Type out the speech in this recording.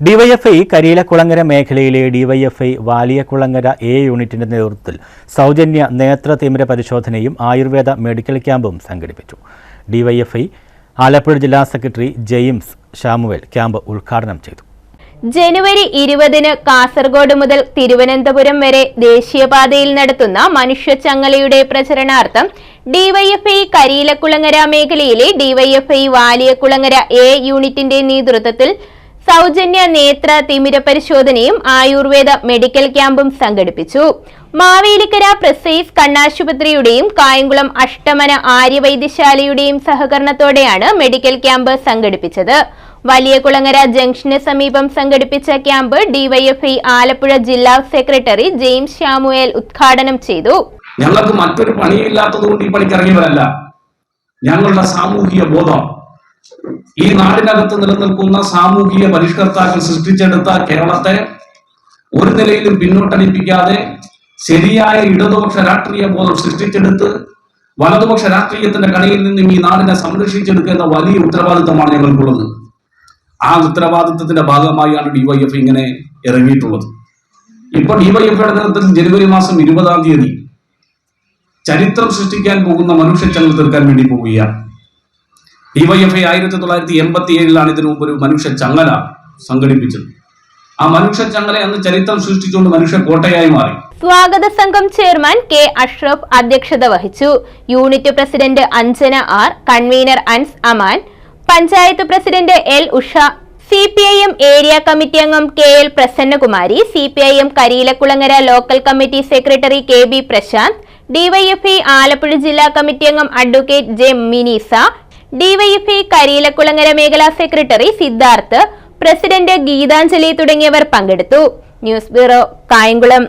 DYFI Kariyilakulangara മേഖലയിലെ DYFI വാലിയക്കുളങ്ങര A യൂണിറ്റിന്റെ നേതൃത്വത്തിൽ സൗജന്യ നേത്ര തിമിര പരിശോധനയും ആയുർവേദ മെഡിക്കൽ ക്യാമ്പും സംഘടിപ്പിച്ചു. ഡിവൈഎഫ്ഐ ആലപ്പുഴ ജില്ലാ സെക്രട്ടറി ജെയിംസ് ഷാമുവൽ ക്യാമ്പ് ഉദ്ഘാടനം ചെയ്തു. ജനുവരി ഇരുപതിന് കാസർഗോഡ് മുതൽ തിരുവനന്തപുരം വരെ ദേശീയപാതയിൽ നടത്തുന്ന മനുഷ്യച്ചങ്ങലയുടെ പ്രചരണാർത്ഥം ഡിവൈഎഫ്ഐ കരിയിലക്കുളങ്ങര മേഖലയിലെ ഡിവൈഎഫ്ഐ വാലിയക്കുളങ്ങര എ യൂണിറ്റിന്റെ നേതൃത്വത്തിൽ സൗജന്യ നേത്ര തിമിര പരിശോധനയും ആയുർവേദ മെഡിക്കൽ ക്യാമ്പും സംഘടിപ്പിച്ചു. മാവേലിക്കര പ്രസൈസ് കണ്ണാശുപത്രിയുടെയും കായംകുളം അഷ്ടമന ആര്യവൈദ്യശാലയുടെയും സഹകരണത്തോടെയാണ് മെഡിക്കൽ ക്യാമ്പ് സംഘടിപ്പിച്ചത്. വലിയ കുളങ്ങര ജംഗ്ഷന് സമീപം സംഘടിപ്പിച്ച ക്യാമ്പ് ഡിവൈഎഫ്ഐ ആലപ്പുഴ ജില്ലാ സെക്രട്ടറി ജെയിംസ് ഷാമുവേൽ ഉദ്ഘാടനം ചെയ്തു. ഞങ്ങൾക്ക് മറ്റൊരു പണിയില്ലാത്തതുകൊണ്ട് ഈ പണിക്ക് ഇറങ്ങിയവരല്ല. ഞങ്ങളുടെ സാമൂഹിക ബോധം ഈ നാടിനകത്ത് നിലനിൽക്കുന്ന സാമൂഹിക പരിഷ്കർത്താക്കൾ സൃഷ്ടിച്ചെടുത്ത കേരളത്തെ ഒരു നിലയിലും പിന്നോട്ടടിപ്പിക്കാതെ ശരിയായ ഇടതുപക്ഷ രാഷ്ട്രീയ ബോധം സൃഷ്ടിച്ചെടുത്ത് വലതുപക്ഷ രാഷ്ട്രീയത്തിന്റെ കടയിൽ നിന്നും ഈ നാടിനെ സംരക്ഷിച്ചെടുക്കുന്ന വലിയ ഉത്തരവാദിത്തമാണ് ഞങ്ങൾക്കുള്ളത്. ആ ഉത്തരവാദിത്തത്തിന്റെ ഭാഗമായാണ് ഡിവൈഎഫ് ഇങ്ങനെ ഇറങ്ങിയിട്ടുള്ളത്. ഇപ്പൊ ഡിവൈഎഫ്ഐയുടെ നേതൃത്വത്തിൽ ജനുവരി മാസം ഇരുപതാം തീയതി ചരിത്രം സൃഷ്ടിക്കാൻ പോകുന്ന മനുഷ്യച്ചങ്ങൽ തീർക്കാൻ വേണ്ടി പോവുകയാണ്. ഡിവൈഎഫ്ഐ ആയിരത്തി തൊള്ളായിരത്തി എൺപത്തി ഏഴിലാണ് ഇതിനു മുമ്പ് ഒരു മനുഷ്യ ചങ്ങല സംഘടിപ്പിച്ചത്. ആ മനുഷ്യ ചങ്ങല അന്ന് ചരിത്രം സൃഷ്ടിച്ചുകൊണ്ട് മനുഷ്യ കോട്ടയായി മാറി. സ്വാഗത സംഘം ചെയർമാൻ കെ അഷ്റഫ് അധ്യക്ഷത വഹിച്ചു. Unit president Anjana R convener Ans Aman panchayat president L Usha C P I M area committee അംഗം K L Prasannakumari C P I M Kariyilakkulangara local committee secretary K B Prashanth DYFI Alappuzha ജില്ലാ committee അംഗം advocate J Minisa DYFI Kariyilakkulangara മേഖലാ secretary Siddharth president Geethanjali തുടങ്ങിയവർ പങ്കെടുത്തു. News bureau Kayamkulam.